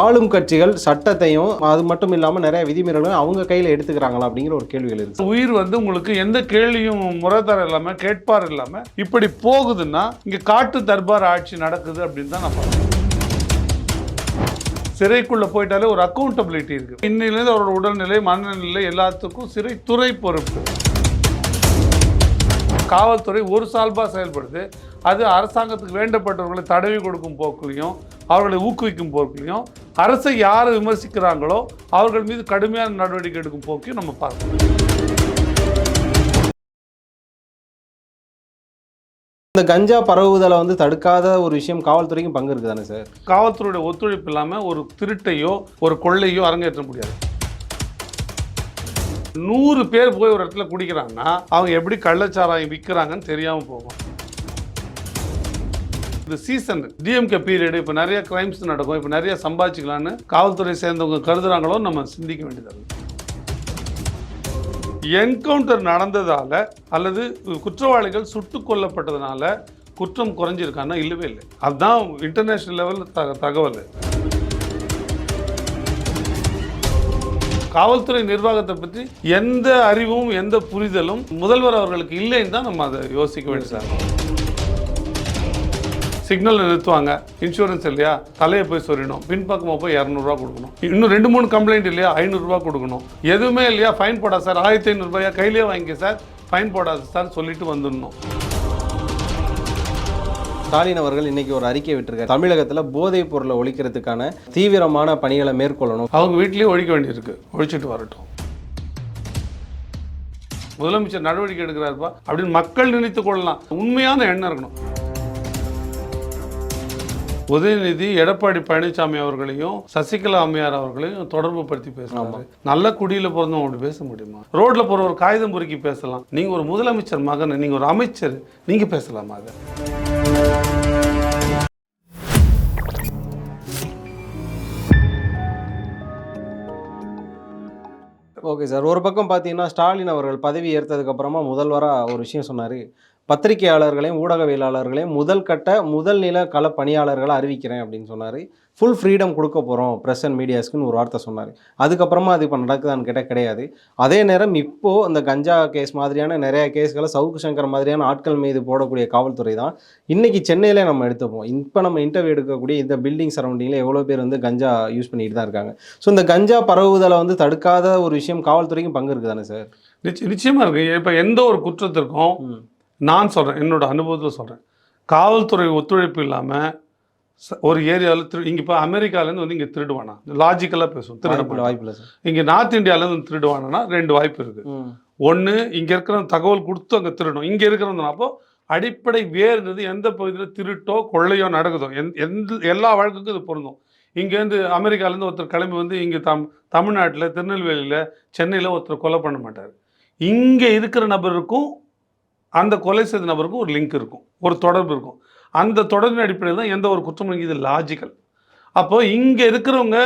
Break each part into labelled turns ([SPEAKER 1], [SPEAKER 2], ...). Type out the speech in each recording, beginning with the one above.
[SPEAKER 1] ஆளும் கட்சிகள் சட்டத்தையும் அது மட்டும் இல்லாமல் நிறைய விதிமீறல்களும் அவங்க கையில் எடுத்துக்கிறாங்களா அப்படிங்கிற ஒரு கேள்விகள் இருக்கு.
[SPEAKER 2] உயிர் வந்து உங்களுக்கு எந்த கேள்வியும் முறைதர இல்லாமல் கேட்பார் இல்லாமல் இப்படி போகுதுன்னா இங்கே காட்டு தர்பார் ஆட்சி நடக்குது அப்படின்னு தான் நான் பார்க்கிறேன். சிறைக்குள்ள போயிட்டாலே ஒரு அக்கௌண்டபிலிட்டி இருக்கு. இன்னிலிருந்து அவரோட உடல்நிலை மனநிலை எல்லாத்துக்கும் சிறைத்துறை பொறுப்பு. காவல்துறை ஒரு சால்பாக செயல்படுது. அது அரசாங்கத்துக்கு வேண்டப்பட்டவர்களை தடவி கொடுக்கும் போக்குலையும் அவர்களை ஊக்குவிக்கும் போக்குலையும் அரசை யார் விமர்சிக்கிறாங்களோ அவர்கள் மீது கடுமையான நடவடிக்கை எடுக்கும் போக்கையும் நம்ம பார்க்கணும்.
[SPEAKER 1] இந்த கஞ்சா பரவுதலை வந்து தடுக்காத ஒரு விஷயம் காவல்துறைக்கும் பங்கு இருக்குது தானே சார்?
[SPEAKER 2] காவல்துறையுடைய ஒத்துழைப்பு இல்லாமல் ஒரு திருட்டையோ ஒரு கொள்ளையோ அரங்கேற்ற முடியாது. நூறு பேர் போய் ஒரு இடத்துல குடிக்கிறாங்கன்னா அவங்க எப்படி கள்ளச்சாராயம் விற்கிறாங்கன்னு தெரியாமல் போகும். இந்த சீசன் டிஎம்கே பீரியடு இப்போ நிறைய கிரைம்ஸ் நடக்கும். இப்போ நிறைய சம்பாதிச்சிக்கலான்னு காவல்துறை சேர்ந்தவங்க கருதுறாங்களோ நம்ம சிந்திக்க வேண்டியதாக என்கவுண்டர் நடந்ததால அல்லது குற்றவாளிகள் சுட்டு கொல்லப்பட்டதுனால குற்றம் குறைஞ்சிருக்கான்னா இல்லவே இல்லை. அதுதான் இன்டர்நேஷ்னல் லெவலில் த தகவல். காவல்துறை நிர்வாகத்தை பற்றி எந்த அறிவும் எந்த புரிதலும் முதல்வர் அவர்களுக்கு இல்லைன்னு தான் நம்ம அதை யோசிக்க வேண்டியதாக சிக்னல் நிறுத்துவாங்க. இன்சூரன்ஸ் இல்லையா? தலையை போய் சொரியணும். பின்பக்கமாக போய் இரநூறுவா கொடுக்கணும். இன்னும் ரெண்டு மூணு கம்ப்ளைண்ட் இல்லையா? ஐநூறுரூவா கொடுக்கணும். எதுவுமே இல்லையா? ஃபைன் போடாது சார். ஆயிரத்தி ஐநூறுரூபாயா கையிலே வாங்கிக்க சார். ஃபைன் போடாது சார் சொல்லிட்டு வந்துடணும்.
[SPEAKER 1] ஸ்டாலின் அவர்கள் இன்னைக்கு ஒரு அறிக்கை விட்டிருக்காரு. தமிழகத்தில் போதைப் பொருளை ஒழிக்கிறதுக்கான தீவிரமான பணிகளை மேற்கொள்ளணும்.
[SPEAKER 2] அவங்க வீட்லேயே ஒழிக்க வேண்டியிருக்கு. ஒழிச்சிட்டு வரட்டும். முதலமைச்சர் நடவடிக்கை எடுக்கிறாருப்பா. அப்படின்னு மக்கள் நினைத்து கொள்ளலாம். உண்மையான எண்ணம் இருக்கணும். உதயநிதி எடப்பாடி பழனிசாமி அவர்களையும் சசிகலா அம்மையார் அவர்களையும் தொடர்பு படுத்தி பேசலாம் நல்ல குடியில பிறந்தவங்க அப்படி பேச முடியுமா? ரோட்ல போற ஒரு காகிதம் பொறுக்கி பேசலாம். நீங்க ஒரு முதலமைச்சர் மகன் நீங்க ஒரு அமைச்சர் நீங்க பேசலாமா அதை?
[SPEAKER 1] Okay sir. ஒரு பக்கம் பார்த்தீங்கன்னா ஸ்டாலின் அவர்கள் பதவி ஏற்றதுக்கு அப்புறமா முதல்வராக ஒரு விஷயம் சொன்னார். பத்திரிகையாளர்களையும் ஊடகவியலாளர்களையும் முதல் கட்ட முதல் நில கள பணியாளர்களை அறிவிக்கிறேன் அப்படின்னு சொன்னார். ஃபுல் ஃப்ரீடம் கொடுக்க போகிறோம் ப்ரெஸ் அண்ட் மீடியாஸ்க்குன்னு ஒரு வார்த்தை சொன்னார். அதுக்கப்புறமா அது இப்போ நடக்குதான்னு கேட்டால் கிடையாது. அதே நேரம் இப்போது இந்த கஞ்சா கேஸ் மாதிரியான நிறைய கேஸ்களை சவுக்கு சங்கர் மாதிரியான ஆட்கள் மீது போடக்கூடிய காவல்துறை தான் இன்றைக்கி சென்னையிலே நம்ம எடுத்துப்போம். இப்போ நம்ம இன்டர்வியூ எடுக்கக்கூடிய இந்த பில்டிங் சரௌண்டிங்கில் எவ்வளோ பேர் வந்து கஞ்சா யூஸ் பண்ணிட்டு தான் இருக்காங்க. ஸோ இந்த கஞ்சா பரவுதலை வந்து தடுக்காத ஒரு விஷயம் காவல்துறைக்கும் பங்கு இருக்குது தானே சார்
[SPEAKER 2] நிச்ச- நிச்சயமா இருக்கு. இப்ப எந்த ஒரு குற்றத்திற்கும். நான் சொல்றேன் என்னோட அனுபவத்தில் சொல்றேன். காவல்துறை ஒத்துழைப்பு இல்லாம ச- ஒரு ஏரியாவில் திரு இங்கே இப்போ அமெரிக்காலேருந்து வந்து இங்கே திருடுவானா? லாஜிக்கலாக பேசும் திருட
[SPEAKER 1] வாய்ப்பில்லை சார்
[SPEAKER 2] இங்கே நார்த் இந்தியாவிலேருந்து வந்து திருடுவானா? ரெண்டு வாய்ப்பு இருக்குது ஒன்று இங்கே இருக்கிற தகவல் கொடுத்து அங்கே திருடணும். இங்கே இருக்கிறவங்க அப்போ அடிப்படை வேறுன்றது எந்த பகுதியில் திருட்டோ கொள்ளையோ நடக்குதோ? எந் எந்த எல்லா வழக்குக்கும் இது பொருந்தும். இங்கேருந்து அமெரிக்காலேருந்து ஒருத்தர் கிளம்பி வந்து இங்கே தம் தமிழ்நாட்டில் திருநெல்வேலியில் சென்னையில் ஒருத்தர் கொலை பண்ண மாட்டார். இங்கே இருக்கிற நபருக்கும் அந்த கொலை செய்த நபருக்கும் ஒரு லிங்க் இருக்கும் ஒரு தொடர்பு இருக்கும். அந்த தொடர்பின் அடிப்படையில் தான் எந்த ஒரு குற்றமும் இது லாஜிக்கல் அப்போ இங்கே இருக்கிறவங்க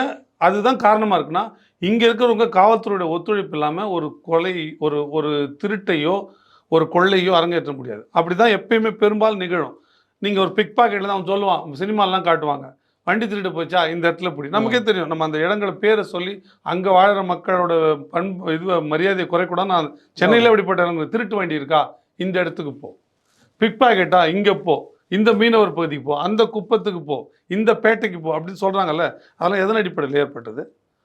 [SPEAKER 2] அதுதான் காரணமாக இருக்குன்னா இங்கே இருக்கிறவங்க காவல்துறையோட ஒத்துழைப்பு இல்லாமல் ஒரு கொலை ஒரு ஒரு திருட்டையோ ஒரு கொள்ளையோ அரங்கேற்ற முடியாது. அப்படி தான் எப்பயுமே பெரும்பாலும் நிகழும். நீங்கள் ஒரு பிக் பாக்கெட்டில் தான் அவன் சொல்லுவான் சினிமாலாம் காட்டுவாங்க. வண்டி திருட்டு போச்சா? இந்த இடத்துல பிடி. நமக்கே தெரியும். நம்ம அந்த இடங்களை பேரை சொல்லி அங்கே வாழ்கிற மக்களோட பண்பு இது மரியாதையை குறைக்கூடாது நான் சென்னையில் இப்படிப்பட்ட இடங்கள் திருட்டு வண்டி இருக்கா? இந்த இடத்துக்கு போ. பிக் பாக்கெட்டா இங்கே போ. இந்த மீனவர் பகுதிக்கு போ. அந்த குப்பத்துக்கு போ. இந்த பேட்டைக்கு போ அப்படின்னு சொல்கிறாங்கல்ல அதெல்லாம் எதன் அடிப்படையில் ஏற்பட்டது?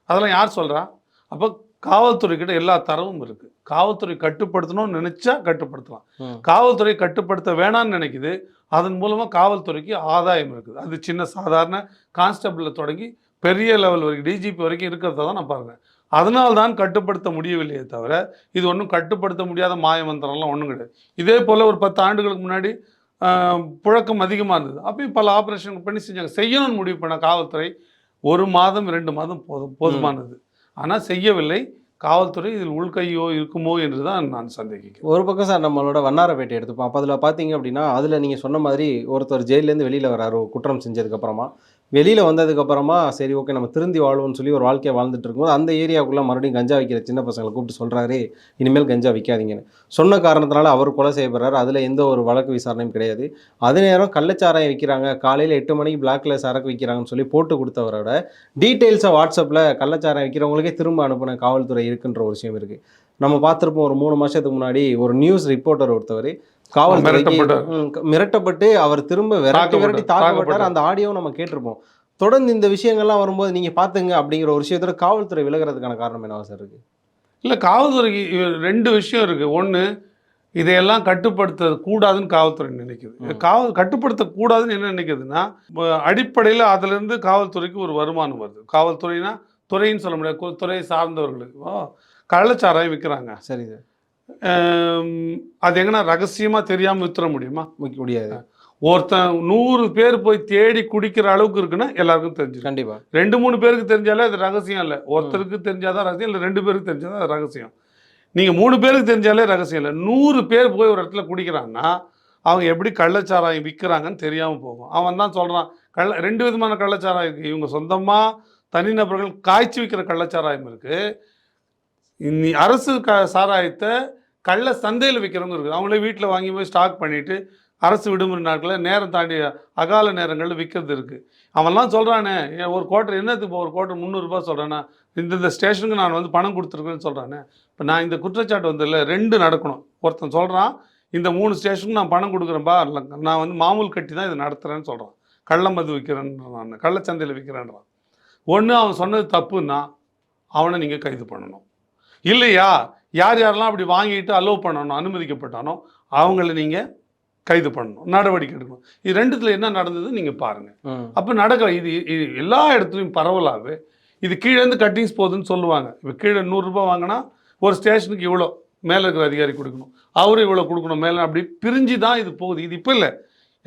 [SPEAKER 2] அதெல்லாம் யார் சொல்கிறா அப்போ காவல்துறை கிட்ட எல்லா தரவும் இருக்குது காவல்துறை கட்டுப்படுத்தணும்னு நினச்சா கட்டுப்படுத்தலாம். காவல்துறை கட்டுப்படுத்த வேணாம்னு நினைக்குது. அதன் மூலமாக காவல்துறைக்கு ஆதாயம் இருக்குது. அது சின்ன சாதாரண கான்ஸ்டபிளில் தொடங்கி பெரிய லெவல் வரைக்கும் டிஜிபி வரைக்கும் இருக்கிறத தான் நான் பாருங்கள் அதனால் தான் கட்டுப்படுத்த முடியவில்லையே தவிர இது ஒன்றும் கட்டுப்படுத்த முடியாத மாயமந்திரம்லாம் ஒன்றும் கிடையாது. இதே போல் ஒரு பத்து ஆண்டுகளுக்கு முன்னாடி புழக்கம் அதிகமாக இருந்தது. அப்பயும் பல ஆப்ரேஷன் பண்ணி செஞ்சாங்க. செய்யணும்னு முடிவு பண்ண காவல்துறை ஒரு மாதம் ரெண்டு மாதம் போதும் போதுமானது. ஆனால் செய்யவில்லை. காவல்துறை இதில் உள்கையோ இருக்குமோ என்று தான் நான் சந்தேகிக்கிறேன்.
[SPEAKER 1] ஒரு பக்கம் சார் நம்மளோட வண்ணாரப்பேட்டை எடுத்துப்போம். அப்போ அதில் பார்த்தீங்க அப்படின்னா அதில் நீங்கள் சொன்ன மாதிரி ஒருத்தர் ஜெயிலேருந்து வெளியில் வராரு குற்றம் செஞ்சதுக்கப்புறமா வெளியில் வந்ததுக்கப்புறமா சரி ஓகே நம்ம திருந்தி வாழ்வோம்னு சொல்லி ஒரு வாழ்க்கையை வாழ்ந்துட்டு இருக்கும்போது அந்த ஏரியாவுக்குள்ளே மறுபடியும் கஞ்சா விற்கிற சின்ன பசங்களை கூப்பிட்டு சொல்கிறாரு இனிமேல் கஞ்சா விற்காதீங்கன்னு சொன்ன காரணத்தினால அவர் கொலை செய்யப்படுறாரு. அதில் எந்த ஒரு வழக்கு விசாரணையும் கிடையாது. அதே நேரம் கள்ளச்சாராயம் விற்கிறாங்க காலையில் எட்டு மணிக்கு பிளாக்ல சரக்கு விற்கிறாங்கன்னு சொல்லி போட்டு கொடுத்தவரோட டீட்டெயில்ஸை வாட்ஸ்அப்பில் கள்ளச்சாராயம் விற்கிறவங்களுக்கே திரும்ப அனுப்பின காவல்துறை இருக்குன்ற ஒரு விஷயம் இருக்குது நம்ம பார்த்துருப்போம் ஒரு மூணு மாதத்துக்கு முன்னாடி ஒரு நியூஸ் ரிப்போர்ட்டர் ஒருத்தவர் காவல்துறைக்கு
[SPEAKER 2] மிரட்டப்பட்டார்.
[SPEAKER 1] ம், க- மிரட்டப்பட்டு அவர் திரும்ப விரட்டி. விரட்டி தாக்கப்பட்டார். அந்த ஆடியோவும் நம்ம கேட்டிருப்போம் தொடர்ந்து இந்த விஷயங்கள்லாம் வரும்போது நீங்கள் பார்த்துங்க அப்படிங்கிற ஒரு விஷயத்துல காவல்துறை விலகிறதுக்கான காரணம் என்னவா சார் இருக்கு
[SPEAKER 2] இல்லை காவல்துறைக்கு ரெண்டு விஷயம் இருக்குது ஒன்று இதையெல்லாம் கட்டுப்படுத்த கூடாதுன்னு காவல்துறை நினைக்குது. காவல் கட்டுப்படுத்த கூடாதுன்னு என்ன நினைக்குதுன்னா அடிப்படையில் அதிலிருந்து காவல்துறைக்கு ஒரு வருமானம் வருது காவல்துறைனா துறைன்னு சொல்ல முடியாது துறையை சார்ந்தவர்களுக்கு கள்ளச்சாராயம் விற்கிறாங்க
[SPEAKER 1] சரி சார்
[SPEAKER 2] அது எங்கன்னா ரகசியமாக தெரியாமல் வித்துற முடியுமா?
[SPEAKER 1] வைக்க முடியாது.
[SPEAKER 2] ஒருத்தன் நூறு பேர் போய் தேடி குடிக்கிற அளவுக்கு இருக்குன்னா எல்லாருக்கும் தெரிஞ்சிடும்
[SPEAKER 1] கண்டிப்பா.
[SPEAKER 2] ரெண்டு மூணு பேருக்கு தெரிஞ்சாலே அது ரகசியம் இல்லை. ஒருத்தருக்கு தெரிஞ்சாதான் ரகசியம் இல்லை ரெண்டு பேருக்கு தெரிஞ்சாதான் அது ரகசியம். நீங்கள் மூணு பேருக்கு தெரிஞ்சாலே ரகசியம் இல்லை. நூறு பேர் போய் ஒரு இடத்துல குடிக்கிறாங்கன்னா அவங்க எப்படி கள்ளச்சாராயம் விற்கிறாங்கன்னு தெரியாமல் போகும். அவன் தான் சொல்கிறான் கள்ள ரெண்டு விதமான கள்ளச்சாராயம் இருக்குது இவங்க சொந்தமாக தனிநபர்கள் காய்ச்சி விற்கிற கள்ளச்சாராயம் இருக்குது அரசு க சாராயத்தை கள்ள சந்தையில் விற்கிறவங்க இருக்குது. அவங்களே வீட்டில் வாங்கி போய் ஸ்டாக் பண்ணிவிட்டு அரசு விடுமுறை நாட்களில் நேரம் தாண்டி அகால நேரங்களில் விற்கிறது இருக்குது அவன்லாம் சொல்கிறானே ஒரு கோட்டர் என்னத்துக்கு இப்போ ஒரு கோட்டர் முந்நூறுரூபா சொல்கிறேன்னா இந்த இந்த ஸ்டேஷனுக்கு நான் வந்து பணம் கொடுத்துருக்கேன்னு சொல்கிறானே இப்போ நான் இந்த குற்றச்சாட்டு வந்ததில்ல ரெண்டு நடக்கணும். ஒருத்தன் சொல்கிறான் இந்த மூணு ஸ்டேஷனுக்கு நான் பணம் கொடுக்குறேன்பா இல்ல, நான் வந்து மாமூல் கட்டி தான் இதை நடத்துகிறேன்னு சொல்கிறான் கள்ள மது விற்கிறேன்றான் நான் கள்ளச்சந்தையில் விற்கிறேன்றான் ஒன்று அவன் சொன்னது தப்புன்னா அவனை நீங்கள் கைது பண்ணணும். இல்லையா? யார் யாரெல்லாம் அப்படி வாங்கிட்டு அலோவ் பண்ணணும் அனுமதிக்கப்பட்டானோ அவங்கள நீங்கள் கைது பண்ணணும் நடவடிக்கை எடுக்கணும். இது ரெண்டுத்தில் என்ன நடந்தது நீங்கள் பாருங்கள் அப்போ நடக்கிற இது எல்லா இடத்துலையும் பரவலாகவே இது கீழேருந்து கட்டிங்ஸ் போகுதுன்னு சொல்லுவாங்க. இப்போ கீழே நூறுரூபா வாங்கினா ஒரு ஸ்டேஷனுக்கு இவ்வளோ மேலே இருக்கிற அதிகாரி கொடுக்கணும். அவரும் இவ்வளோ கொடுக்கணும் மேலே அப்படி பிரிஞ்சு தான் இது போகுது. இது இப்போ இல்லை.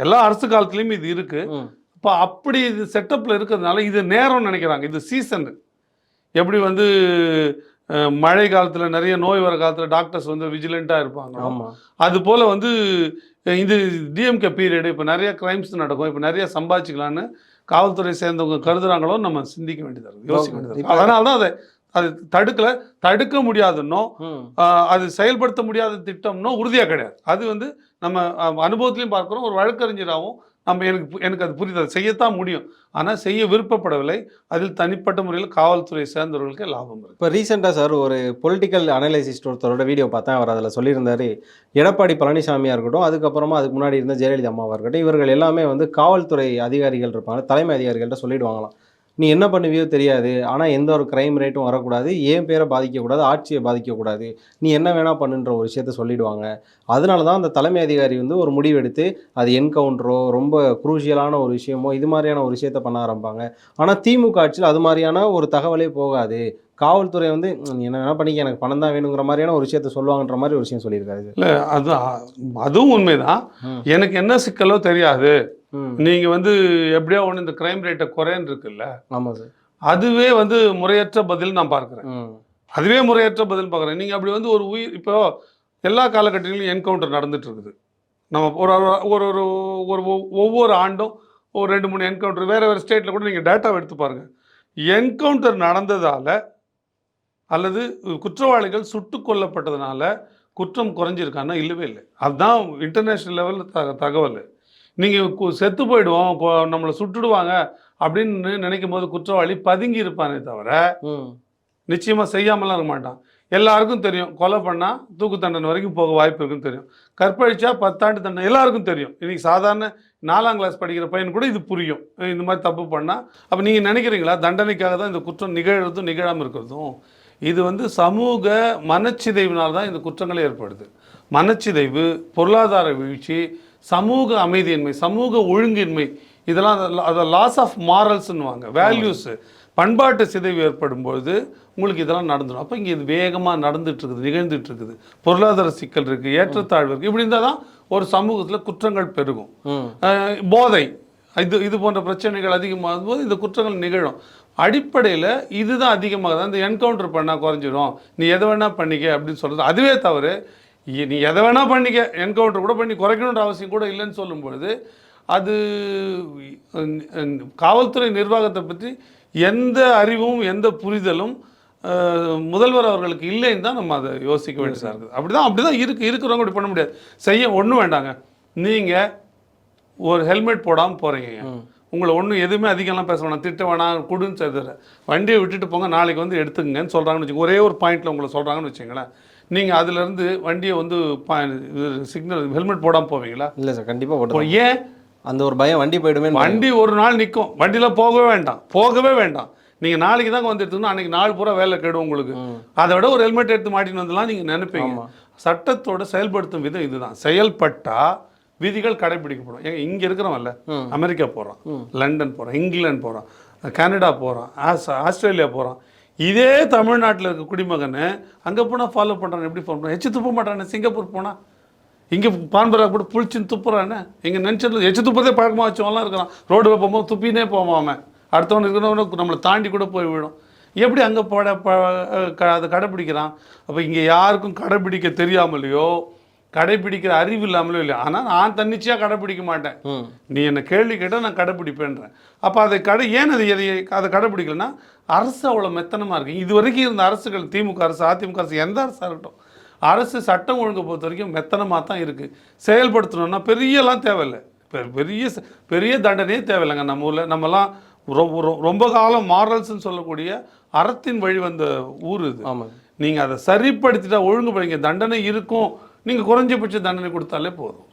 [SPEAKER 2] எல்லா அரசு காலத்துலேயும் இது இருக்குது இப்போ அப்படி இது செட்டப்பில் இருக்கிறதுனால இது நேரம் நினைக்கிறாங்க. இது சீசன் எப்படி வந்து மழை காலத்தில் நிறைய நோய் வர காலத்தில் டாக்டர்ஸ் வந்து விஜிலண்ட்டாக இருப்பாங்க. அது போல் வந்து இது டிஎம்கே பீரியடு இப்போ நிறைய கிரைம்ஸ் நடக்கும். இப்போ நிறைய சம்பாதிச்சிக்கலான்னு காவல்துறை சேர்ந்தவங்க கருதுறாங்களோ நம்ம சிந்திக்க வேண்டியதா இருக்கு. யோசிக்க வேண்டியதா இருக்கு.
[SPEAKER 1] இப்ப-
[SPEAKER 2] அதனால தான் அதை அது தடுக்கல. தடுக்க முடியாதுன்னோ அது செயல்படுத்த முடியாத திட்டம்னோ உறுதியாக கிடையாது. அது வந்து நம்ம அனுபவத்திலையும் பார்க்குறோம். ஒரு வழக்கறிஞராகவும் நம்ம எனக்கு பு- எனக்கு அது புரியுது. அது செய்யத்தான் முடியும். ஆனால் செய்ய விருப்பப்படவில்லை. அதில் தனிப்பட்ட முறையில் காவல்துறை சேர்ந்தவர்களுக்கு லாபம் இருக்கு.
[SPEAKER 1] இப்போ ரீசெண்டாக சார் ஒரு பொலிட்டிக்கல் அனலைசிஸ்ட் ஒருத்தரோட வீடியோ பார்த்தேன். அவர் அதில் சொல்லியிருந்தார் எடப்பாடி பழனிசாமியாக இருக்கட்டும் அதுக்கப்புறமா அதுக்கு முன்னாடி இருந்த ஜெயலலிதா அம்மாவாக இருக்கட்டும் இவர்கள் எல்லாமே வந்து காவல்துறை அதிகாரிகள் இருப்பாங்க தலைமை அதிகாரிகள்கிட்ட சொல்லிடுவாங்களாம். நீ என்ன பண்ணுவியோ தெரியாது. ஆனால் எந்த ஒரு கிரைம் ரேட்டும் வரக்கூடாது. ஏன் பேரை பாதிக்கக்கூடாது ஆட்சியை பாதிக்கக்கூடாது. நீ என்ன வேணால் பண்ணுன்ற ஒரு விஷயத்த சொல்லிடுவாங்க. அதனால தான் அந்த தலைமை அதிகாரி வந்து ஒரு முடிவெடுத்து அது என்கவுண்டரோ ரொம்ப குரூஷியலான ஒரு விஷயமோ இது மாதிரியான ஒரு விஷயத்த பண்ண ஆரம்பிப்பாங்க. ஆனால் திமுக ஆட்சியில் அது மாதிரியான ஒரு தகவலே போகாது. காவல்துறை வந்து "ம், நீ என்ன வேணா பண்ணிக்க எனக்கு பணம் தான் வேணுங்கிற மாதிரியான ஒரு விஷயத்த சொல்லுவாங்கன்ற மாதிரி ஒரு விஷயம் சொல்லியிருக்காரு.
[SPEAKER 2] இல்லை அது அதுவும் உண்மைதான். எனக்கு என்ன சிக்கலோ தெரியாது. நீங்கள் வந்து எப்படியோ ஒன்று இந்த கிரைம் ரேட்டை குறைன்னு இருக்குல்ல?
[SPEAKER 1] ஆமாம் சார்.
[SPEAKER 2] அதுவே வந்து முறையற்ற பதில் நான் பார்க்குறேன். அதுவே முறையற்ற பதில் பார்க்குறேன். நீங்கள் அப்படி வந்து ஒரு உயிர் இப்போ எல்லா காலகட்டத்திலும் என்கவுண்டர் நடந்துட்டு இருக்குது. நம்ம ஒரு ஒரு- ஒரு ஒரு ஒரு ஒவ்- ஒவ்வொரு ஆண்டும் ஒரு ரெண்டு மூணு என்கவுண்டர் வேறு வேறு ஸ்டேட்டில் கூட நீங்கள் டேட்டா எடுத்து பாருங்கள் என்கவுண்டர் நடந்ததால் அல்லது குற்றவாளிகள் சுட்டு கொல்லப்பட்டதுனால குற்றம் குறைஞ்சிருக்கான்னா இல்லவே இல்லை. அதுதான் இன்டர்நேஷ்னல் லெவலில் த தகவல். நீங்கள் செத்து போயிடுவோம் இப்போ நம்மளை சுட்டுடுவாங்க அப்படின்னு நினைக்கும் போது குற்றவாளி பதுங்கி இருப்பானே தவிர நிச்சயமாக செய்யாமலாம் இருக்க மாட்டான். எல்லாருக்கும் தெரியும். கொலை பண்ணால் தூக்கு தண்டனை வரைக்கும் போக வாய்ப்பு இருக்குன்னு தெரியும். கற்பழிச்சா பத்தாண்டு தண்டனை எல்லாருக்கும் தெரியும். இன்னைக்கு சாதாரண நாலாம் கிளாஸ் படிக்கிற பையன் கூட இது புரியும். இந்த மாதிரி தப்பு பண்ணால் அப்போ நீங்கள் நினைக்கிறீங்களா? தண்டனைக்காக தான் இந்த குற்றம் நிகழ்றதும் நிகழாமல் இருக்கிறதும். இது வந்து சமூக மனச்சிதைவினால் தான் இந்த குற்றங்களே ஏற்படுது. மனச்சிதைவு பொருளாதார வீழ்ச்சி சமூக அமைதியின்மை சமூக ஒழுங்கின்மை இதெல்லாம் அதை லாஸ் ஆஃப் மாரல்ஸ்ன்னுவாங்க வேல்யூஸு பண்பாட்டு சிதைவு ஏற்படும் பொழுது உங்களுக்கு இதெல்லாம் நடந்துடும் அப்போ இங்கே இது வேகமாக நிகழ்ந்துட்டு இருக்குது பொருளாதார சிக்கல் இருக்குது ஏற்றத்தாழ்வு இருக்குது இப்படி இருந்தால் தான் ஒரு சமூகத்தில் குற்றங்கள் பெருகும். போதை இது இது போன்ற பிரச்சனைகள் அதிகமாகும் போது இந்த குற்றங்கள் நிகழும். அடிப்படையில் இதுதான் அதிகமாக தான் இந்த என்கவுண்டர் பண்ணால் குறைஞ்சிரும். நீ எதை வேணால் பண்ணிக்க அப்படின்னு சொல்கிறது அதுவே தவறு. இ- நீ எதை வேணால் பண்ணிக்க என்கவுண்டர் கூட பண்ணி குறைக்கணுன்ற அவசியம் கூட இல்லைன்னு சொல்லும் பொழுது அது காவல்துறை நிர்வாகத்தை பற்றி எந்த அறிவும் எந்த புரிதலும் முதல்வர் அவர்களுக்கு இல்லைன்னு தான் நம்ம அதை யோசிக்க வேண்டியதாக இருக்குது. அப்படிதான் அப்படிதான் இருக்கு இருக்கிறவங்க இப்படி பண்ண முடியாது. செய்ய ஒன்றும் வேண்டாங்க. நீங்கள் ஒரு ஹெல்மெட் போடாமல் போகிறீங்க உங்களை ஒன்றும் எதுவுமே அதிகம்லாம் பேச வேணாம். திட்ட வேணாம் கொடுன்னு சொல்லுற வண்டியை விட்டுட்டு போங்க நாளைக்கு வந்து எடுத்துக்கங்கன்னு சொல்கிறாங்கன்னு வச்சுக்கோங்க. ஒரே ஒரு பாயிண்ட்டில் உங்களை சொல்கிறாங்கன்னு வச்சுங்களேன் நீங்கள் அதுலேருந்து வண்டியை வந்து சிக்னல் ஹெல்மெட் போடாமல் போவீங்களா?
[SPEAKER 1] இல்லை சார் கண்டிப்பாக போட்டு
[SPEAKER 2] ஏன்?
[SPEAKER 1] அந்த ஒரு பயம் வண்டி போயிடுமே
[SPEAKER 2] வண்டி ஒரு நாள் நிற்கும் வண்டியில் போகவே வேண்டாம். போகவே வேண்டாம். நீங்கள் நாளைக்கு தாங்க வந்து எடுத்துக்கணும். அன்றைக்கி நாள் பூரா வேலை கெடும் உங்களுக்கு. அதை விட ஒரு ஹெல்மெட் எடுத்து மாட்டின்னு வந்துலாம் நீங்கள் நினைப்பீங்க. சட்டத்தோட செயல்படுத்தும் விதம் இதுதான். செயல்பட்டா விதிகள் கடைபிடிக்கப்படும் ஏங்க இங்கே இருக்கிறவன்ல அமெரிக்கா போகிறான் லண்டன் போகிறான் இங்கிலாந்து போகிறான் கனடா போகிறான் ஆஸ் ஆஸ்திரேலியா போகிறான் இதே தமிழ்நாட்டில் இருக்க குடிமகனை அங்கே போனால் ஃபாலோ பண்ணுறான் எப்படி ஃபாலோ பண்ணுறான் எச்சு துப்ப மாட்டானே? சிங்கப்பூர் போனால் இங்கே பான்பரா கூட புளிச்சுன்னு துப்புறானே? இங்கே நினச்சது எச்சு துப்புறதே பழக்கமாக வச்சவங்களாம் இருக்கிறான் ரோடு போகும்போது துப்பினே போவான் அவன். அடுத்தவன் இருக்கிறவன நம்மளை தாண்டி கூட போய் விடும். எப்படி அங்கே போட அதை கடைப்பிடிக்கிறான்? அப்போ இங்கே யாருக்கும் கடைப்பிடிக்க தெரியாமலையோ கடைப்பிடிக்கிற அறிவு இல்லாமலோ இல்லையா. ஆனால் நான் தன்னிச்சையாக கடைப்பிடிக்க மாட்டேன். நீ என்னை கேள்வி கேட்டால் நான் கடைப்பிடிப்பேன்றேன். அப்போ அதை கடை ஏன் அது எதை அதை கடைப்பிடிக்கலன்னா அரசு அவ்வளோ மெத்தனமாக இருக்குது இது வரைக்கும் இருந்த அரசுகள் திமுக அரசு அதிமுக அரசு எந்த அரசாக இருக்கட்டும் அரசு சட்டம் ஒழுங்கை பொறுத்த வரைக்கும் மெத்தனமாக தான் இருக்குது செயல்படுத்தணும்னா பெரியலாம் தேவையில்லை. பெ- பெரிய பெரிய தண்டனையே தேவையில்லைங்க. நம்ம ஊரில் நம்மலாம் ரொம்ப காலம் மாரல்ஸ்னு சொல்லக்கூடிய அறத்தின் வழி வந்த ஊர் இது.
[SPEAKER 1] ஆமாங்க.
[SPEAKER 2] நீங்கள் அதை சரிப்படுத்திட்டா ஒழுங்குபடுங்க தண்டனை இருக்கும். நீங்கள் குறைஞ்சபட்ச தண்டனை கொடுத்தாலே போதும்.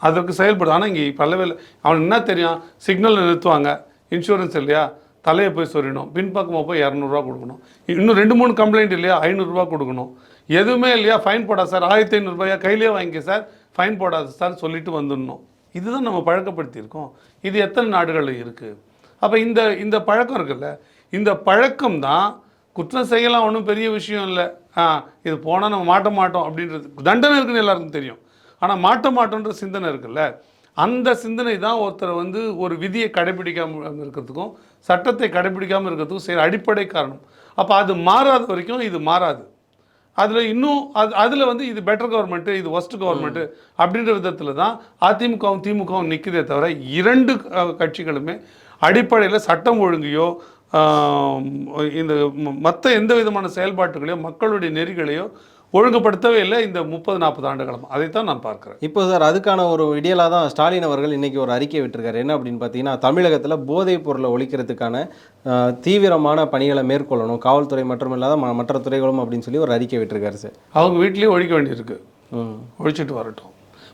[SPEAKER 2] அதற்கு செயல்படும் ஆனால் இங்கே பல்லவேல அவனுக்கு என்ன தெரியும்? சிக்னலில் நிறுத்துவாங்க. இன்சூரன்ஸ் இல்லையா? தலையை போய் சொரியணும். பின்பக்கமாக போய் இரநூறுவா கொடுக்கணும். இன்னும் ரெண்டு மூணு கம்ப்ளைண்ட் இல்லையா? ஐநூறுரூவா கொடுக்கணும். எதுவுமே இல்லையா? ஃபைன் போடாது சார். ஆயிரத்தி ஐநூறுரூபாயா கையிலே வாங்கிக்க சார். ஃபைன் போடாது சார் சொல்லிட்டு வந்துடணும். இதுதான் நம்ம பழக்கப்படுத்தியிருக்கோம். இது எத்தனை நாடுகளில் இருக்குது அப்போ இந்த இந்த பழக்கம் இருக்குல்ல? இந்த பழக்கம் தான் குற்றம் செய்யலாம் ஒன்றும் பெரிய விஷயம் இல்லை. ஆ இது போனால் நம்ம மாட்ட மாட்டோம் அப்படின்றது. தண்டனை இருக்குன்னு எல்லாருக்கும் தெரியும். ஆனால் மாட்ட மாட்டோன்ற சிந்தனை இருக்குல்ல? அந்த சிந்தனை தான் ஒருத்தரை வந்து ஒரு விதியை கடைபிடிக்காமல் இருக்கிறதுக்கும் சட்டத்தை கடைபிடிக்காமல் இருக்கிறதுக்கும் செய்கிற அடிப்படை காரணம். அப்போ அது மாறாத வரைக்கும் இது மாறாது. அதில் இன்னும் அது அதில் வந்து இது பெட்டர் கவர்மெண்ட்டு இது ஒஸ்ட் கவர்மெண்ட்டு அப்படின்ற விதத்தில் தான் அதிமுகவும் திமுகவும் நிற்குதே தவிர இரண்டு கட்சிகளுமே அடிப்படையில் சட்டம் ஒழுங்கையோ இந்த மற்ற எந்த விதமான செயல்பாட்டுகளையோ மக்களுடைய நெறிகளையோ ஒழுங்குபடுத்தவே இல்லை இந்த முப்பது நாற்பது ஆண்டு காலம் அதைத்தான் நான் பார்க்குறேன்.
[SPEAKER 1] இப்போ சார் அதுக்கான ஒரு விடியலாக தான் ஸ்டாலின் அவர்கள் இன்னைக்கு ஒரு அறிக்கை விட்டிருக்காரு. என்ன அப்படின்னு பார்த்தீங்கன்னா தமிழகத்தில் போதைப் பொருளை ஒழிக்கிறதுக்கான தீவிரமான பணிகளை மேற்கொள்ளணும். காவல்துறை மற்றும் இல்லாத மற்ற துறைகளும் அப்படின்னு சொல்லி ஒரு அறிக்கை விட்டிருக்காரு சார்.
[SPEAKER 2] அவங்க வீட்லேயே ஒழிக்க வேண்டியிருக்கு.
[SPEAKER 1] ம்.
[SPEAKER 2] ஒழிச்சிட்டு வரட்டும்.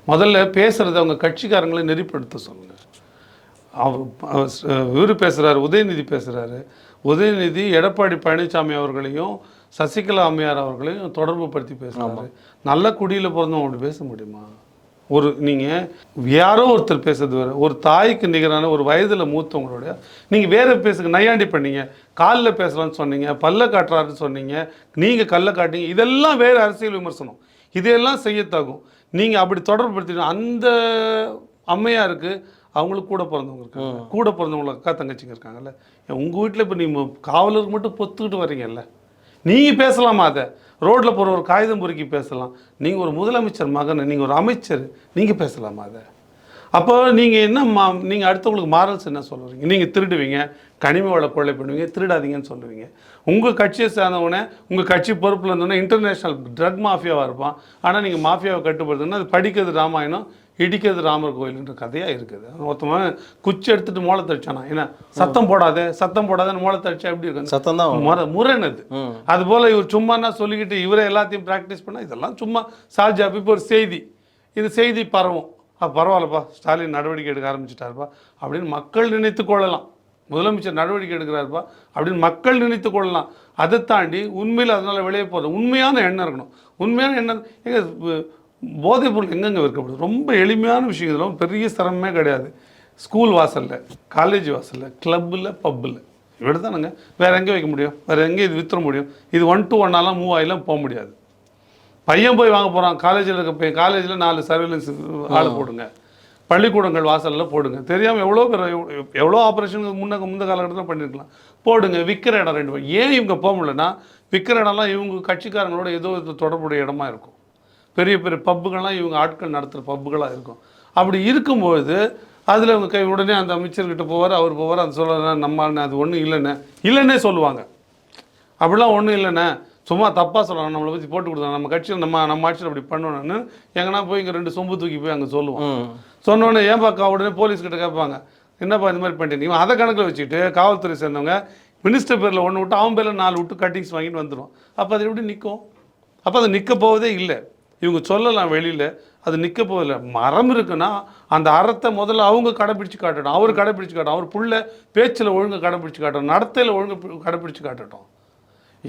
[SPEAKER 2] முதல்ல பேசுகிறத அவங்க கட்சிக்காரங்களை நெறிப்படுத்த சொல்லுங்கள் அவர் இவர் பேசுகிறாரு உதயநிதி பேசுகிறாரு உதயநிதி எடப்பாடி பழனிசாமி அவர்களையும் சசிகலா அம்மையார் அவர்களையும் தொடர்பு படுத்தி பேசுகிறாரு நல்ல குடியில் பிறந்தவங்க அப்படி பேச முடியுமா? ஒரு நீங்கள் யாரோ ஒருத்தர் பேசுறது வேறு. ஒரு தாய்க்கு நிகரான ஒரு வயதில் மூத்தவங்களோட நீங்கள் வேற பேசுங்க நையாண்டி பண்ணீங்க காலில் பேசலாம்னு சொன்னீங்க பல்ல காட்டுறாருன்னு சொன்னீங்க நீங்கள் கல்ல காட்டிங்க இதெல்லாம் வேறு அரசியல் விமர்சனம். இதையெல்லாம் செய்யத்தாகும். நீங்கள் அப்படி தொடர்புபடுத்தினா அந்த அம்மையாருக்கு அவங்களுக்கு கூட பிறந்தவங்க இருக்காங்க. கூட பிறந்தவங்க அக்கா தங்கச்சிங்க இருக்காங்கல்ல. உங்கள் வீட்டில் இப்போ நீங்கள் காவலருக்கு மட்டும் பொத்துக்கிட்டு வர்றீங்கல்ல. நீங்கள் பேசலாமா அதை? ரோட்டில் போகிற ஒரு காகிதம் பொறுக்கி பேசலாம். நீங்கள் ஒரு முதலமைச்சர் மகன் நீங்கள் ஒரு அமைச்சர் நீங்கள் பேசலாமா அதை? அப்போ நீங்கள் என்ன மா நீங்கள் அடுத்தவங்களுக்கு மாரல்ஸ் என்ன சொல்லுவீங்க நீங்கள் திருடுவீங்க கனிம வள கொள்ளை பண்ணுவீங்க திருடாதீங்கன்னு சொல்லுவீங்க உங்கள் கட்சியை சேர்ந்தவொடனே உங்கள் கட்சி பொறுப்பில் இருந்தோடனே இன்டர்நேஷ்னல் ட்ரக் மாஃபியாவாக இருப்பான். ஆனால் நீங்கள் மாஃபியாவை கட்டுப்படுத்துன்னா அது படிக்கிறது ராமாயணம் இடிக்கிறது ராமர் கோயில்ன்ற கதையாக இருக்குது. ஒருத்தவன் குச்சி எடுத்துட்டு மோளை தடிச்சானா என்ன சத்தம் போடாதே சத்தம் போடாதேன்னு மோளை தடிச்சா எப்படி இருக்கு
[SPEAKER 1] சத்தம் தான்
[SPEAKER 2] முறை முறைனது.
[SPEAKER 1] ம்.
[SPEAKER 2] அது போல் இவர் சும்மானா சொல்லிக்கிட்டு இவரே எல்லாத்தையும் ப்ராக்டிஸ் பண்ணால் இதெல்லாம் சும்மா சால்ஜாப் இப்போ ஒரு செய்தி. இது செய்தி பரவும். ஆ பரவாயில்லப்பா ஸ்டாலின் நடவடிக்கை எடுக்க ஆரம்பிச்சிட்டாருப்பா அப்படின்னு மக்கள் நினைத்து கொள்ளலாம். முதலமைச்சர் நடவடிக்கை எடுக்கிறாருப்பா அப்படின்னு மக்கள் நினைத்து கொள்ளலாம். அதை தாண்டி உண்மையில் அதனால் வெளியே போகிறது உண்மையான எண்ணம் இருக்கணும். உண்மையான எண்ணம் எங்க வ- போதைப் பொருள் எங்கெங்கே விற்கப்படுது? ரொம்ப எளிமையான விஷயம் இதெல்லாம் பெரிய சிரமமே கிடையாது. ஸ்கூல் வாசலில் காலேஜ் வாசலில் கிளப்பில் பப்பில் இப்படி தானுங்க வேறு எங்கே வைக்க முடியும்? வேறு எங்கே இது வித்துற முடியும்? இது ஒன் டு ஒன்னாலாம் மூவ் ஆகிலாம் போக முடியாது. பையன் போய் வாங்க போகிறான் காலேஜில் இருக்க பையன் காலேஜில் நாலு சர்வேலன்ஸ் ஆள் போடுங்க. பள்ளிக்கூடங்கள் வாசலில் போடுங்க. தெரியாமல் எவ்வளோ பேர் எவ்வளோ- ஆப்ரேஷனுக்கு முன்ன முந்த காலகட்டத்தில் பண்ணியிருக்கலாம் போடுங்க விற்கிற இடம் ரெண்டு பேர் ஏன் இவங்க போக முடியலன்னா விற்கிற இடம்லாம் இவங்க கட்சிக்காரங்களோட ஏதோ தொடர்புடைய இடமா இருக்கும். பெரிய பெரிய பப்புகள்லாம் இவங்க ஆட்கள் நடத்துகிற பப்புகளாக இருக்கும். அப்படி இருக்கும்பொழுது அதில் அவங்க கை உடனே அந்த அமைச்சர்கிட்ட போவார் அவர் போவார் அது சொல்ல நம்ம ஆளுண்ணே, அது ஒன்றும் இல்லைண்ணே இல்லைன்னே சொல்லுவாங்க. அப்படிலாம் ஒன்றும் இல்லைண்ணே சும்மா தப்பாக சொல்கிறாங்க நம்மளை பற்றி போட்டு கொடுத்தாங்க நம்ம கட்சியில் நம்ம நம்ம ஆட்சியில் அப்படி பண்ணணும்னு எங்கன்னா போய் இங்கே ரெண்டு சொம்பு தூக்கி போய் அங்கே சொல்லுவோம் சொன்னோடனே ஏன் பார்க்க உடனே போலீஸ் கிட்ட கேட்பாங்க. என்னப்பா இந்த மாதிரி பண்ணிட்டீங்க இவன் அதை கணக்கில் வச்சுக்கிட்டு காவல்துறை சேர்ந்தவங்க மினிஸ்டர் பேரில் ஒன்று விட்டு அவன் பேரில் நாலு விட்டு கட்டிங்ஸ் வாங்கிட்டு வந்துடும் அப்போ அது எப்படி நிற்கும் அப்போ அது நிற்க போவதே இல்லை. இவங்க சொல்லலாம் வெளியில் அது நிற்க போவதில்லை. மரம் இருக்குன்னா அந்த அறத்தை முதல்ல அவங்க கடைப்பிடிச்சு காட்டணும். அவர் கடைப்பிடிச்சு காட்டணும். அவர் புள்ள பேச்சில் ஒழுங்கு கடைப்பிடிச்சு காட்டணும். நடத்தையில் ஒழுங்கு கடைப்பிடிச்சு காட்டட்டும்.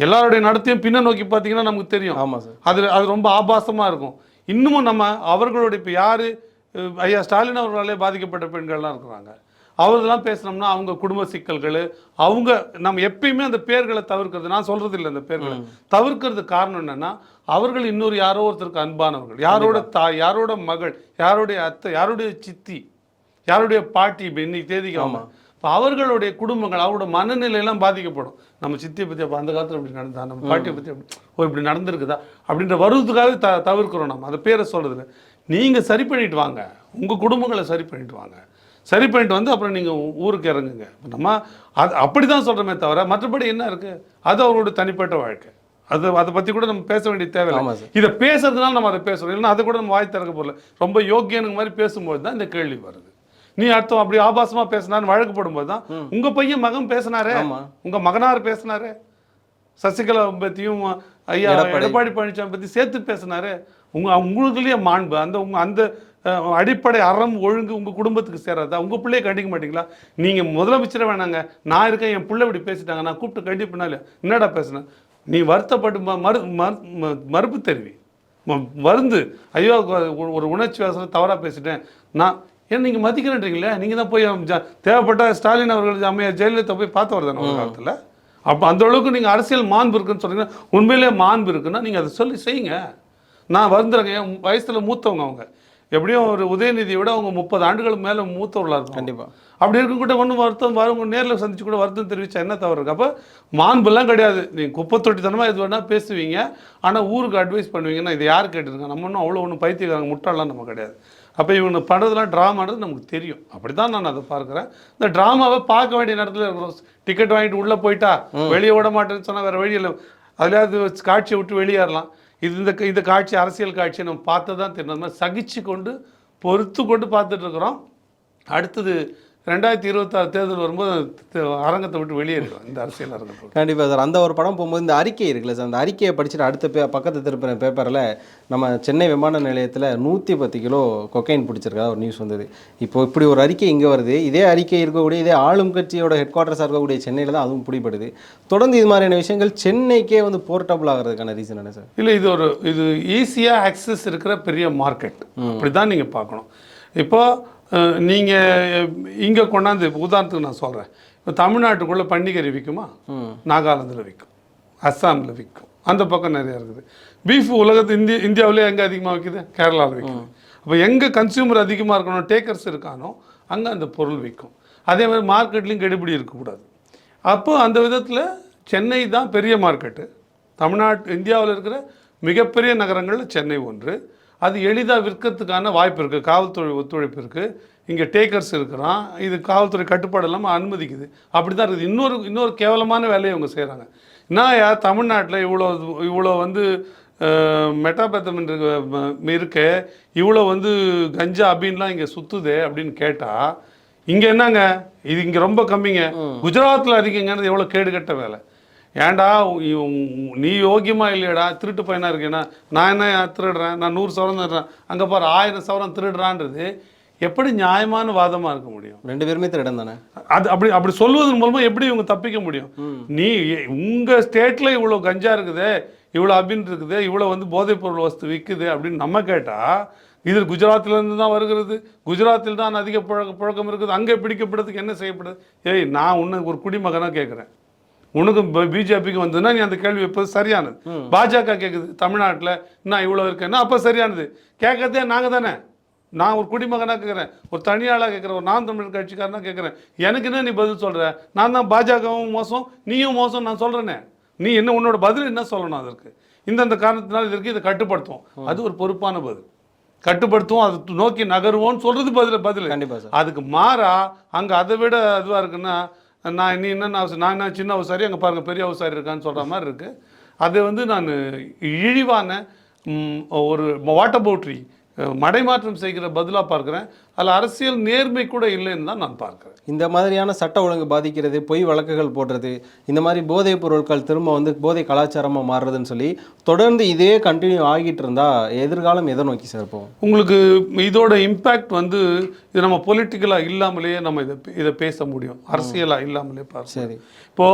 [SPEAKER 2] எல்லாருடைய நடத்தையும் பின்ன நோக்கி பார்த்தீங்கன்னா நமக்கு தெரியும்.
[SPEAKER 1] ஆமாம் சார்.
[SPEAKER 2] அது அது ரொம்ப ஆபாசமாக இருக்கும். இன்னமும் நம்ம அவர்களுடைய இப்போ யார் ஐயா ஸ்டாலின் அவர்களாலே பாதிக்கப்பட்ட பெண்கள்லாம் இருக்கிறாங்க. அவர்களெல்லாம் பேசினோம்னா அவங்க குடும்ப சிக்கல்கள் அவங்க நம்ம எப்பயுமே அந்த பேர்களை தவிர்க்கிறது நான் சொல்றது இல்லை அந்த பேர்களை. தவிர்க்கிறது காரணம் என்னன்னா அவர்கள் இன்னொரு யாரோ ஒருத்தருக்கு அன்பானவர்கள். யாரோட தாய் யாரோட மகள் யாருடைய அத்தை யாருடைய சித்தி யாருடைய பாட்டி இப்போ இன்னைக்கு தேதிக்கு ஆமா. இப்போ அவர்களுடைய குடும்பங்கள் அவரோட மனநிலையெல்லாம் பாதிக்கப்படும். நம்ம சித்தியை பற்றி அப்போ அந்த காலத்தில் இப்படி நடந்தா நம்ம பாட்டியை பற்றி ஓ இப்படி நடந்திருக்குதா? அப்படின்ற வருவதுக்காக த தவிர்க்கிறோம் நம்ம. அந்த பேரை சொல்கிறதுல நீங்கள் சரி பண்ணிட்டு வாங்க. உங்கள் குடும்பங்களை சரி பண்ணிட்டு வாங்க. சரி பண்ணிட்டு வந்து அப்புறம் நீங்கள் ஊருக்கு இறங்குங்க. நம்ம அது அப்படி தான் சொல்கிறோமே தவிர மற்றபடி என்ன இருக்குது அது அவரோட தனிப்பட்ட வாழ்க்கை. அது அதை பற்றி கூட நம்ம பேச வேண்டிய தேவையில்லை. இதை பேசுறதுனால நம்ம அதை பேசுறோம். இல்லைன்னா அதை கூட நம்ம வாய் திறக்க போகல ரொம்ப யோக்கியனுங்க மாதிரி பேசும்போது தான் இந்த கேள்வி வருது. நீ அர்த்தம் அப்படி ஆபாசமா பேசினான்னு வழக்கு போடும்போது தான் உங்க பையன் மகன் பேசினாரே.
[SPEAKER 1] ஆமா.
[SPEAKER 2] உங்க மகனார் பேசினாரே. சசிகலா பத்தியும் ஐயா
[SPEAKER 1] எடப்பாடி.
[SPEAKER 2] பழனிசாமி பத்தி சேர்த்து பேசினாரு. உங்க உங்களுக்குள்ளேயே மாண்பு. அந்த உங்க அந்த அடிப்படை அறம் ஒழுங்கு உங்க குடும்பத்துக்கு சேராதா? உங்க பிள்ளைய கண்டிக்க மாட்டீங்களா? நீங்க முதலமைச்சரை வேணாங்க. நான் இருக்கேன் என் பிள்ளை இப்படி பேசிட்டாங்க. நான் கூப்பிட்டு கண்டிப்புனால என்னடா பேசுனேன் நீ வருத்தப்பட்டு மறு மறுப்பு தெரிவி. ம- வருந்து ஐயோ ஒரு- உணர்ச்சி வாசல தவறாக பேசிட்டேன். நான் ஏன் நீங்கள் மதிக்கிறேன்றீங்களே? நீங்கள் தான் போய் தேவைப்பட்ட ஸ்டாலின் அவர்கள் அம்மையார் ஜெயலலிதா போய் பார்த்து வருதானே ஒரு காலத்தில்? அப்போ அந்த அளவுக்கு நீங்கள் அரசியல் மாண்பு இருக்குன்னு சொன்னீங்கன்னா உண்மையிலே மாண்பு இருக்குன்னா நீங்கள் அதை சொல்லி செய்யுங்க. நான் வருந்துறேங்க. என் வயசில் மூத்தவங்க அவங்க. எப்படியும் ஒரு உதயநிதியை விட அவங்க முப்பது ஆண்டுகளுக்கு மேலே மூத்தவர்களாக இருக்கும்
[SPEAKER 1] கண்டிப்பா.
[SPEAKER 2] அப்படி இருக்க கூட ஒன்றும் வருத்தம் வரவங்க நேரில் சந்திச்சு கூட வருத்தம் தெரிவிச்சா என்ன தவறு இருக்கு? அப்போ மாண்புலாம் கிடையாது. நீங்கள் குப்பை தொட்டித்தனமாக எது வேணால் பேசுவீங்க. ஆனால் ஊருக்கு அட்வைஸ் பண்ணுவீங்கன்னா இது யார் கேட்டிருக்காங்க? நம்ம ஒன்றும் அவ்வளோ ஒன்றும் பைத்தியக்காரங்க முட்டாள்லாம் நம்ம கிடையாது. அப்போ இவங்க பண்ணுறதுலாம் ட்ராமான்றது நமக்கு தெரியும். அப்படி தான் நான் அதை பார்க்குறேன். இந்த ட்ராமாவை பார்க்க வேண்டிய நேரத்தில் இருக்கிறோம். டிக்கெட் வாங்கிட்டு உள்ளே போயிட்டா வெளியே விட மாட்டேன்னு சொன்னால் வேறு வழி இல்லை. அதுலேயாவது காட்சியை விட்டு வெளியேறலாம். இது இந்த இந்த காட்சி அரசியல் காட்சியை நம்ம பார்த்து தான் தெரியும் அந்த சகிச்சு கொண்டு பொறுத்து கொண்டு பார்த்துட்ருக்குறோம் அடுத்தது ரெண்டாயிரத்தி இருபத்தாறு தேர்தல் வரும்போது அரங்கத்தை விட்டு வெளியேறிடும் இந்த அரசியல் அரங்கத்தை விட்டு.
[SPEAKER 1] கண்டிப்பா சார். அந்த ஒரு படம் போகும்போது இந்த அறிக்கை இருக்குல்ல சார். அந்த அறிக்கையை படிச்சுட்டு அடுத்த பே பக்கத்து திருப்பின பேப்பரில் நம்ம சென்னை விமான நிலையத்தில் நூற்றி பத்து கிலோ கொக்கைன் பிடிச்சிருக்கா ஒரு நியூஸ் வந்தது. இப்போ இப்படி ஒரு அறிக்கை இங்கே வருது. இதே அறிக்கை இருக்கக்கூடிய இதே ஆளும் கட்சியோட ஹெட் குவார்ட்டர்ஸாக இருக்கக்கூடிய சென்னையில் தான் அதுவும் பிடிபடுது. தொடர்ந்து இது மாதிரியான விஷயங்கள் சென்னைக்கே வந்து போர்ட்டபுள் ஆகிறதுக்கான ரீசன் என்ன சார்?
[SPEAKER 2] இல்லை இது ஒரு இது ஈஸியாக ஆக்சஸ் இருக்கிற பெரிய மார்க்கெட் அப்படி தான் நீங்கள் பார்க்கணும். இப்போ நீங்கள் இங்கே கொண்டாந்து உதாரணத்துக்கு நான் சொல்கிறேன் இப்போ தமிழ்நாட்டுக்குள்ளே பண்டிகரி விற்குமா நாகாலாந்தில் விற்கும் அஸ்ஸாமில் விற்கும் அந்த பக்கம் நிறையா இருக்குது. பீஃப் உலகத்து இந்திய இந்தியாவிலே எங்கே அதிகமாக விற்குது கேரளாவில் விற்குது அப்போ எங்கே கன்சியூமர் அதிகமாக இருக்கணும் டேக்கர்ஸ் இருக்கானோ அங்கே அந்த பொருள் விற்கும் அதே மாதிரி மார்க்கெட்லேயும் கெடுபிடி இருக்கக்கூடாது. அப்போ அந்த விதத்தில் சென்னை தான் பெரிய மார்க்கெட்டு தமிழ்நாட்டு இந்தியாவில் இருக்கிற மிகப்பெரிய நகரங்களில் சென்னை ஒன்று. அது எளிதாக விற்கிறதுக்கான வாய்ப்பு இருக்குது காவல்துறை ஒத்துழைப்பு இருக்குது இங்கே டேக்கர்ஸ் இருக்கிறான். இது காவல்துறை கட்டுப்பாடு இல்லாமல் அனுமதிக்குது. அப்படி தான் இருக்குது. இன்னொரு இன்னொரு கேவலமான வேலையை அவங்க செய்கிறாங்க நான் யார் தமிழ்நாட்டில் இவ்வளோ இவ்வளோ வந்து மெட்டாபெத்தமின் இருக்க இவ்வளோ வந்து கஞ்சா அபின்லாம் இங்கே சுற்றுதே அப்படின்னு கேட்டால் இங்கே என்னங்க? இது இங்கே ரொம்ப கம்மிங்க. குஜராத்தில் அதிகங்கிறது எவ்வளோ கேடுகட்ட வேலை? ஏன்டா நீ யோகியமா இல்லையடா திருட்டு பையனா இருக்கேனா? நான் என்ன திருடுறேன்? நான் நூறு சவரம் திருடுறேன். அங்கே பாரு ஆயிரம் சவரம் திருடுறான்றது எப்படி நியாயமான வாதமாக இருக்க முடியும்?
[SPEAKER 1] ரெண்டு பேருமே திருடன் தானே?
[SPEAKER 2] அது அப்படி அப்படி சொல்வதன் மூலமா எப்படி இவங்க தப்பிக்க முடியும்? நீ எ- உங்க ஸ்டேட்ல இவ்வளோ கஞ்சா இருக்குது இவ்வளோ அபின் இருக்குது இவ்வளோ வந்து போதைப் பொருள் வஸ்து விற்குது அப்படின்னு நம்ம கேட்டா இது குஜராத்ல இருந்து தான் வருகிறது. குஜராத்தில் தான் அதிக புழக்க புழக்கம் இருக்குது. அங்கே பிடிக்கப்படுறதுக்கு என்ன செய்யப்படுது? ஏய் நான் உன்னை ஒரு குடிமகனாக கேட்குறேன் உனக்கு பிஜேபிக்கு வந்ததுன்னா நீ அந்த கேள்வி வைப்பது சரியானது. பாஜக கேட்குது தமிழ்நாட்டில் நான் இவ்வளோ இருக்கேன்னா அப்போ சரியானது. கேட்கறதே நாங்கள் தானே. நான் ஒரு குடிமகனாக கேட்குறேன் ஒரு தனியாளாக கேட்குறேன் ஒரு நான் தமிழ் கட்சிக்காரனாக கேட்குறேன் எனக்கு என்ன நீ பதில் சொல்கிற நான் தான் பாஜகவும் மோசம் நீயும் மோசம் நான் சொல்கிறேனே நீ என்ன உன்னோட பதில் என்ன சொல்லணும் அதற்கு? இந்தந்த காரணத்தினால இதற்கு இதை கட்டுப்படுத்தும் அது ஒரு பொறுப்பான பதில். கட்டுப்படுத்துவோம் அதை நோக்கி நகருவோம்னு சொல்றது பதில் பதில்.
[SPEAKER 1] கண்டிப்பா சார்.
[SPEAKER 2] அதுக்கு மாறா அங்க அதை விட அதுவா இருக்குன்னா நான் நீ என்னென்ன அவசரம் நான் என்ன சின்ன அவசாரி அங்கே பாருங்கள் பெரிய அவசாரி இருக்கான்னு சொல்கிற மாதிரி இருக்குது அது வந்து நான் இழிவான ஒரு வாட்டர் பவுட்ரி மடைமாற்றம் செய்கிற பதிலாக பார்க்குறேன். அதில் அரசியல் நேர்மை கூட இல்லைன்னு தான் நான் பார்க்குறேன்.
[SPEAKER 1] இந்த மாதிரியான சட்ட ஒழுங்கு பாதிக்கிறது பொய் வழக்குகள் போடுறது இந்த மாதிரி போதைப் பொருட்கள் திரும்ப வந்து போதை கலாச்சாரமா மாறுறதுன்னு சொல்லி தொடர்ந்து இதே கண்டினியூ ஆகிட்டு இருந்தா எதிர்காலம் எதை நோக்கி சார் போகும்
[SPEAKER 2] உங்களுக்கு இதோட இம்பேக்ட் வந்து இது நம்ம பொலிட்டிக்கலாக இல்லாமலேயே நம்ம இதை இதை பேச முடியும். அரசியலாக இல்லாமலே பார்க்க
[SPEAKER 1] சரி.
[SPEAKER 2] இப்போ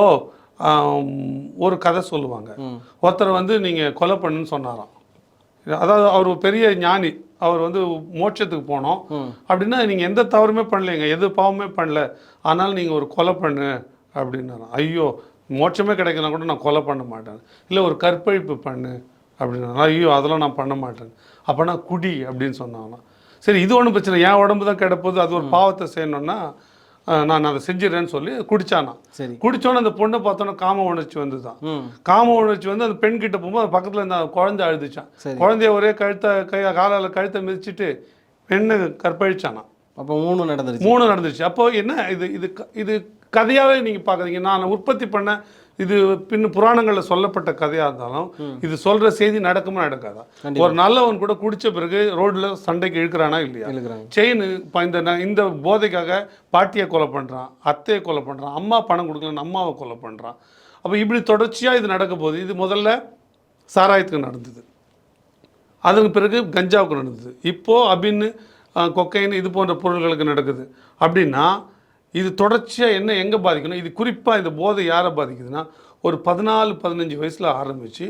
[SPEAKER 2] ஆம், ஒரு கதை சொல்லுவாங்க. ஒருத்தர் வந்து நீங்க கொலை பண்ணுன்னு சொன்னாராம். அதாவது அவர் பெரிய ஞானி. அவர் வந்து மோட்சத்துக்கு போனோம். அப்படின்னா நீங்க எந்த தவறுமே பண்ணலைங்க. எது பாவமே பண்ணல. ஆனால் நீங்க ஒரு கொலை பண்ணு அப்படின்னாராம். ஐயோ மோட்சமே கிடைக்கலனா கூட நான் கொலை பண்ண மாட்டேன். இல்லை ஒரு கற்பழிப்பு பண்ணு அப்படின்னா ஐயோ அதெல்லாம் நான் பண்ண மாட்டேன். அப்போனா குடி அப்படின்னு சொன்னாங்களாம். சரி இது ஒன்றும் பிரச்சனை என் உடம்பு தான் கிடப்போது அது ஒரு பாவத்தை செய்யணும்னா நான் அதை செஞ்சிடறேன்னு சொல்லி குடிச்சானா.
[SPEAKER 1] சரி.
[SPEAKER 2] குடிச்சோன்னே அந்த பொண்ணை பார்த்தோன்னே காம உணர்ச்சி வந்துதான் காம உணர்ச்சி வந்து அந்த பெண் கிட்ட போகும்போது அது பக்கத்துல இருந்த குழந்தை அழுதுச்சான். குழந்தைய ஒரே கழுத்தை கை காலால கழுத்தை மிதிச்சிட்டு பெண்ணு கற்பழிச்சானா.
[SPEAKER 1] அப்போ மூணு நடந்துருச்சு.
[SPEAKER 2] மூணு நடந்துச்சு அப்போ என்ன இது இது இது கதையாவே நீங்க பாக்குறீங்க நான் உற்பத்தி பண்ண இது பின் புராணங்கள்ல சொல்லப்பட்ட கதையா இருந்தாலும் இது சொல்ற செய்தி நடக்குமா நடக்காதா. ஒரு நல்லவன் கூட குடிச்ச பிறகு ரோட்ல சண்டைக்கு இழுக்கிறானா இல்லையா? செயின் இப்போ இந்த இந்த போதைக்காக பாட்டியை கொலை பண்ணுறான் அத்தையை கொலை பண்ணுறான் அம்மா பணம் கொடுக்கலன்னு அம்மாவை கொலை பண்ணுறான் அப்போ இப்படி தொடர்ச்சியாக இது நடக்க போகுது. இது முதல்ல சாராயத்துக்கு நடந்தது. அதுக்கு பிறகு கஞ்சாவுக்கு நடந்தது. இப்போது அபின்னு கொக்கைன் இது போன்ற பொருள்களுக்கு நடக்குது. அப்படின்னா இது தொடர்ச்சியாக என்ன எங்கே பாதிக்கணும்? இது குறிப்பாக இந்த போதை யாரை பாதிக்குதுன்னா ஒரு பதினாலு பதினஞ்சு வயசில் ஆரம்பித்து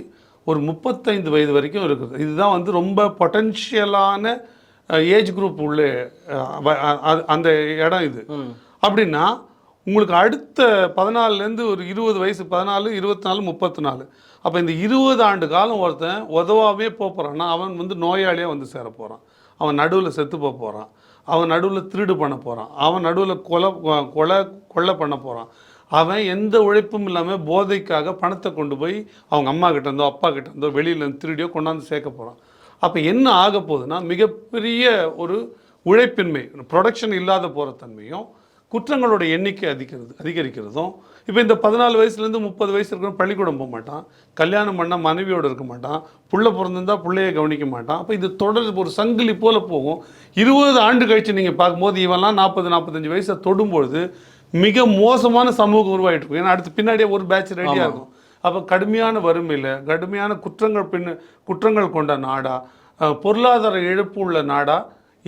[SPEAKER 2] ஒரு முப்பத்தைந்து வயது வரைக்கும் இருக்குது. இதுதான் வந்து ரொம்ப பொட்டன்ஷியலான ஏஜ் குரூப் உள்ள அந்த இடம் இது. அப்படின்னா உங்களுக்கு அடுத்த பதினாலுலேருந்து ஒரு இருபது வயசு பதினாலு இருபத்தி நாலு முப்பத்தி நாலு அப்போ இந்த இருபது ஆண்டு காலம் ஒருத்தன் உதவாமே போக போகிறான்னா அவன் வந்து நோயாளியாக வந்து சேர போகிறான் அவன் நடுவில் செத்து போக போகிறான் அவன் நடுவில் திருடு பண்ண போகிறான் அவன் நடுவில் கொலை கொலை கொலை பண்ண போகிறான் அவன் எந்த உழைப்பும் இல்லாமல் போதைக்காக பணத்தை கொண்டு போய் அவங்க அம்மா கிட்ட இருந்தோ அப்பா கிட்ட இருந்தோ வெளியில திருடியோ கொண்டாந்து சேர்க்க போகிறான் அப்போ என்ன ஆக போகுதுன்னா மிகப்பெரிய ஒரு உழைப்பின்மை ப்ரொடக்ஷன் இல்லாத போகிற தன்மையும் குற்றங்களோட எண்ணிக்கை அதிகிறது அதிகரிக்கிறதும் இப்போ இந்த பதினாலு வயசுலேருந்து முப்பது வயசு இருக்கிற பள்ளிக்கூடம் போக மாட்டான் கல்யாணம் பண்ணால் மனைவியோடு இருக்க மாட்டான் புள்ள பிறந்திருந்தா பிள்ளைய கவனிக்க மாட்டான் அப்போ இது தொடர் ஒரு சங்கிலி போல போகும். இருபது ஆண்டு கழிச்சு நீங்கள் பார்க்கும்போது இவெல்லாம் நாற்பது நாற்பத்தஞ்சு வயசை தொடும்பொழுது மிக மோசமான சமூகம் உருவாயிட்டு இருக்கும். ஏன்னா அடுத்து பின்னாடியே ஒரு பேட்ச் ரெடியாக இருக்கும். அப்போ கடுமையான வறுமையில் கடுமையான குற்றங்கள் பின்ன குற்றங்கள் கொண்ட நாடா பொருளாதார இழப்பு உள்ள நாடா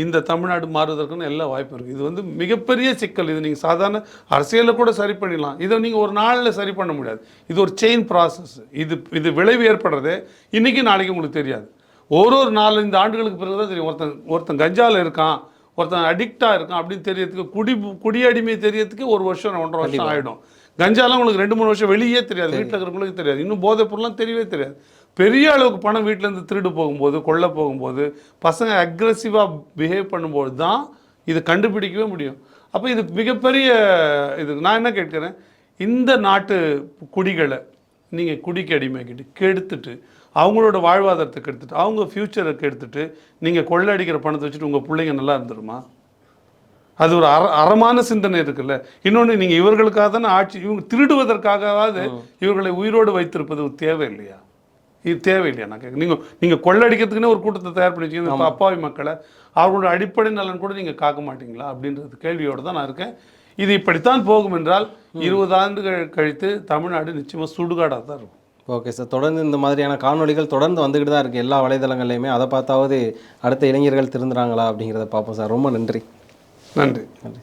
[SPEAKER 2] இந்த தமிழ்நாடு மாறுவதற்குன்னு எல்லா வாய்ப்பு இருக்குது இது வந்து மிகப்பெரிய சிக்கல். இது நீங்கள் சாதாரண அரசியலில் கூட சரி பண்ணிடலாம். இதை நீங்கள் ஒரு நாளில் சரி பண்ண முடியாது. இது ஒரு செயின் ப்ராசஸ் இது இது விளைவு ஏற்படுறது இன்றைக்கி நாளைக்கு உங்களுக்கு தெரியாது. ஒரு ஒரு நாலு இந்த ஆண்டுகளுக்கு பிறகு தான் தெரியும். ஒருத்தன் ஒருத்தன் கஞ்சால இருக்கான் ஒருத்தன் அடிக்டாக இருக்கான் அப்படின்னு தெரியறதுக்கு குடி குடியடிமை தெரியறதுக்கு ஒரு வருஷம் ஒன்றரை வருஷம் ஆகிடும் கஞ்சாலாம் உங்களுக்கு ரெண்டு மூணு வருஷம் வெளியே தெரியாது. வீட்டில் இருக்கிறவங்களுக்கு தெரியாது. இன்னும் போதைப் பொருள்லாம் தெரியவே தெரியாது. பெரிய அளவுக்கு பணம் வீட்டிலேருந்து திருடு போகும்போது கொள்ள போகும்போது பசங்க அக்ரெசிவாக பிஹேவ் பண்ணும்போது தான் இது கண்டுபிடிக்கவே முடியும். அப்போ இது மிகப்பெரிய இது. நான் என்ன கேட்குறேன்? இந்த நாட்டு குடிகளை நீங்கள் குடிக்கு அடிமைக்கிட்டு கெடுத்துட்டு அவங்களோட வாழ்வாதாரத்தை கெடுத்துட்டு அவங்க ஃப்யூச்சரை கெடுத்துட்டு நீங்கள் கொள்ளடிக்கிற பணத்தை வச்சுட்டு உங்கள் பிள்ளைங்க நல்லா இருந்துருமா? அது ஒரு அற அறமான சிந்தனை இருக்குல்ல. இன்னொன்று நீங்கள் இவர்களுக்காக தானே ஆட்சி இவங்க திருடுவதற்காகவாவது இவர்களை உயிரோடு வைத்திருப்பது தேவை இல்லையா இது தேவையில்லையா? நான் கேட்க நீங்கள் நீங்கள் கொள்ளடிக்கிறதுக்குன்னே ஒரு கூட்டத்தை தயார் பண்ணி வச்சுக்கீங்க அப்பாவி மக்களை அவங்களோட அடிப்படை நலன் கூட நீங்கள் காக்க மாட்டீங்களா? அப்படின்றது கேள்வியோடு தான் நான் இருக்கேன். இது இப்படித்தான் போகும் என்றால் இருபது ஆண்டுகள் கழித்து தமிழ்நாடு நிச்சயமாக சுடுகாடாக தான் இருக்கும்.
[SPEAKER 1] Okay sir. தொடர்ந்து இந்த மாதிரியான காணொளிகள் தொடர்ந்து வந்துக்கிட்டு தான் இருக்குது எல்லா வலைதளங்கள்லையுமே. அதை பார்த்தாவது அடுத்த இளைஞர்கள் திருந்துறாங்களா அப்படிங்கிறத பார்ப்போம் சார். ரொம்ப நன்றி.
[SPEAKER 2] நன்றி.
[SPEAKER 1] நன்றி.